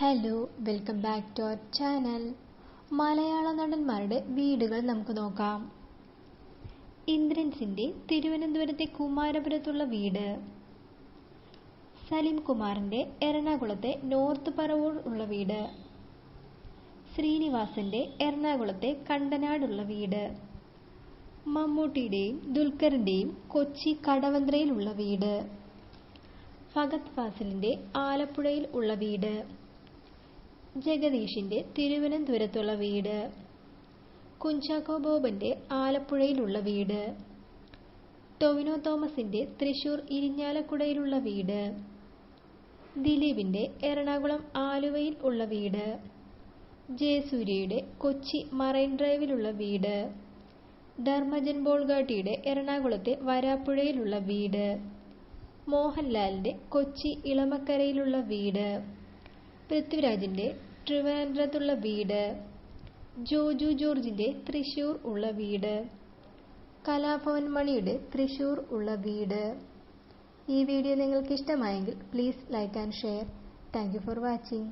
Hello welcome back to our channel മലയാള നടന്മാരുടെ വീടുകൾ നമുക്ക് നോക്കാം. ഇന്ദ്രൻസിന്റെ തിരുവനന്തപുരത്തെ കുമാരപുരത്തുള്ള വീട്. സലീം കുമാറിന്റെ എറണാകുളത്തെ നോർത്ത് പറവൂർ ഉള്ള വീട്. ശ്രീനിവാസന്റെ എറണാകുളത്തെ കണ്ടനാടുള്ള വീട്. മമ്മൂട്ടിയുടെയും ദുൽഖറിന്റെയും കൊച്ചി കടവന്ത്രയിലുള്ള വീട്. ഫഗത് ഫാസിലിന്റെ ആലപ്പുഴയിൽ ഉള്ള വീട്. ജഗദീഷിന്റെ തിരുവനന്തപുരത്തുള്ള വീട്. കുഞ്ചാക്കോ ബോബന്റെ ആലപ്പുഴയിലുള്ള വീട്. ടൊവിനോ തോമസിന്റെ തൃശൂർ ഇരിഞ്ഞാലക്കുടയിലുള്ള വീട്. ദിലീപിന്റെ എറണാകുളം ആലുവയിൽ ഉള്ള വീട്. ജയസൂര്യയുടെ കൊച്ചി മറൈൻ ഡ്രൈവിലുള്ള വീട്. ധർമ്മജൻ ബോൾഗാട്ടിയുടെ എറണാകുളത്തെ വരാപ്പുഴയിലുള്ള വീട്. മോഹൻലാലിന്റെ കൊച്ചി ഇളമക്കരയിലുള്ള വീട്. പൃഥ്വിരാജിന്റെ ട്രിവാൻഡ്രത്തുള്ള വീട്. ജോജു ജോർജിന്റെ തൃശൂർ ഉള്ള വീട്. കലാഭവൻ മണിയുടെ തൃശൂർ ഉള്ള വീട്. ഈ വീഡിയോ നിങ്ങൾക്ക് ഇഷ്ടമായെങ്കിൽ please like and share thank for watching